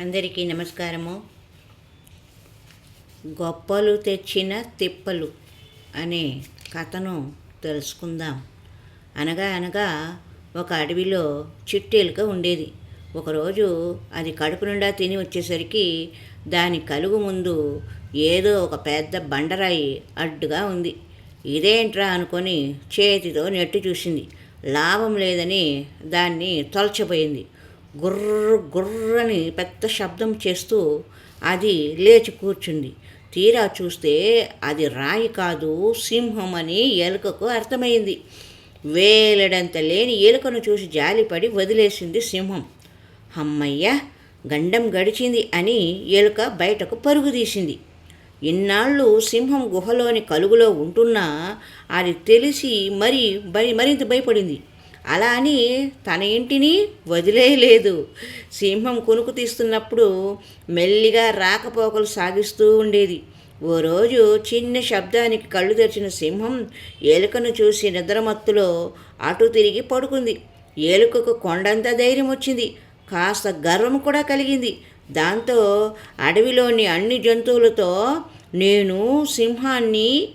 అందరికీ నమస్కారము. గొప్పలు తెచ్చిన తిప్పలు అనే కథను తెలుసుకుందాం. అనగా అనగా ఒక అడవిలో చిట్టెలుక ఉండేది. ఒకరోజు అది కడుపు నిండా తిని వచ్చేసరికి దాని కలుగు ముందు ఏదో ఒక పెద్ద బండరాయి అడ్డుగా ఉంది. ఇదేంట్రా అనుకొని చేతితో నెట్టి చూసింది. లాభం లేదని దాన్ని తొలచబోయింది. గుర్ర గుర్రని పెద్ద శబ్దం చేస్తూ అది లేచి కూర్చుంది. తీరా చూస్తే అది రాయి కాదు సింహం అని ఎలుకకు అర్థమైంది. వేలడంత లేని ఎలుకను చూసి జాలిపడి వదిలేసింది సింహం. అమ్మయ్య గండం గడిచింది అని ఎలుక బయటకు పరుగుదీసింది ఇన్నాళ్ళు సింహం గుహలోని కలుగులో ఉంటున్నా అది తెలిసి మరి మరి మరింత భయపడింది. అలా అని తన ఇంటిని వదిలేయలేదు. సింహం కొనుకు తీస్తున్నప్పుడు మెల్లిగా రాకపోకలు సాగిస్తూ ఉండేది. ఓ రోజు చిన్న శబ్దానికి కళ్ళు తెరిచిన సింహం ఎలుకను చూసి నిద్రమత్తులో అటు తిరిగి పడుకుంది. ఏలుకకు కొండంత ధైర్యం వచ్చింది. కాస్త గర్వం కూడా కలిగింది. దాంతో అడవిలోని అన్ని జంతువులతో నేను సింహాన్ని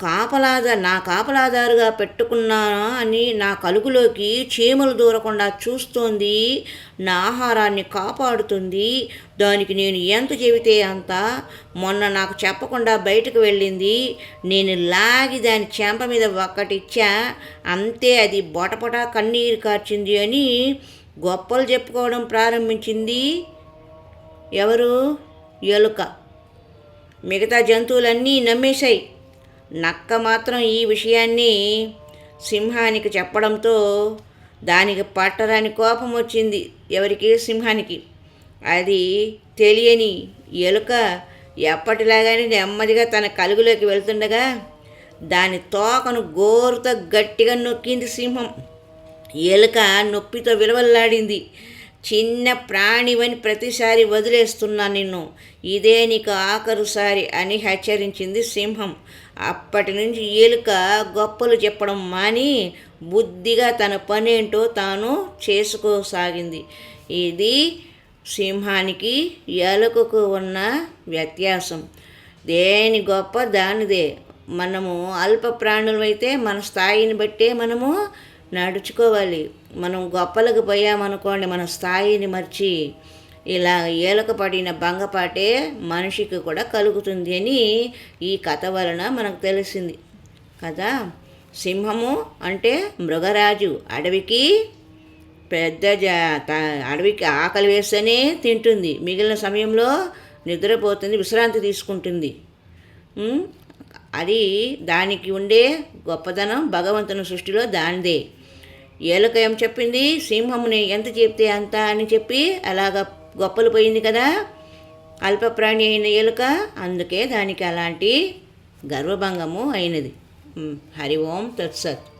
కాపలాదా నా కాపలాదారుగా పెట్టుకున్నానా అని నా కలుగులోకి చీమలు దూరకుండా చూస్తోంది. నా ఆహారాన్ని కాపాడుతుంది. దానికి నేను ఎంత చెబితే అంత. మొన్న నాకు చెప్పకుండా బయటకు వెళ్ళింది. నేను లాగి దాని చెంప మీద ఒక్కటిచ్చా. అంతే అది బొటపట కన్నీరు కార్చింది అని గొప్పలు చెప్పుకోవడం ప్రారంభించింది. ఎవరు? ఎలుక. మిగతా జంతువులన్నీ నమ్మేశాయి. నక్క మాత్రం ఈ విషయాన్ని సింహానికి చెప్పడంతో దానికి పట్టరాని కోపం వచ్చింది ఎవరికి? సింహానికి. అది తెలియని ఎలుక ఎప్పటిలాగానే నెమ్మదిగా తన కలుగులోకి వెళ్తుండగా దాని తోకను గోరుతో గట్టిగా నొక్కింది సింహం. ఎలుక నొప్పితో విలవల్లాడింది. చిన్న ప్రాణివని ప్రతిసారి వదిలేస్తున్నా నిన్ను. ఇదే నీకు ఆఖరుసారి అని హెచ్చరించింది సింహం. అప్పటి నుంచి ఎలుక గొప్పలు చెప్పడం మాని బుద్ధిగా తన పనేంటో తాను చేసుకోసాగింది. ఇది సింహానికి ఎలుకకు ఉన్న వ్యత్యాసం. దేని గొప్ప దానిదే. మనము అల్ప ప్రాణులమైతే మన స్థాయిని బట్టే మనము నడుచుకోవాలి. మనం గొప్పలకు పోయామనుకోండి మన స్థాయిని మర్చి ఇలా ఏలక పడిన భంగపాటే మనిషికి కూడా కలుగుతుంది అని ఈ కథ వలన మనకు తెలిసింది. కదా? సింహము అంటే మృగరాజు. అడవికి పెద్ద అడవికి ఆకలి వేస్తేనే తింటుంది. మిగిలిన సమయంలో నిద్రపోతుంది విశ్రాంతి తీసుకుంటుంది. అది దానికి ఉండే గొప్పదనం భగవంతుని సృష్టిలో దానిదే. ఏలక ఏం చెప్పింది సింహముని ఎంత చెప్తే అంత అని చెప్పి అలాగ గొప్పలు పోయింది కదా. అల్పప్రాణి అయిన ఎలుక అందుకే దానికి అలాంటి గర్వభంగము అయినది. హరి ఓం తత్సత్.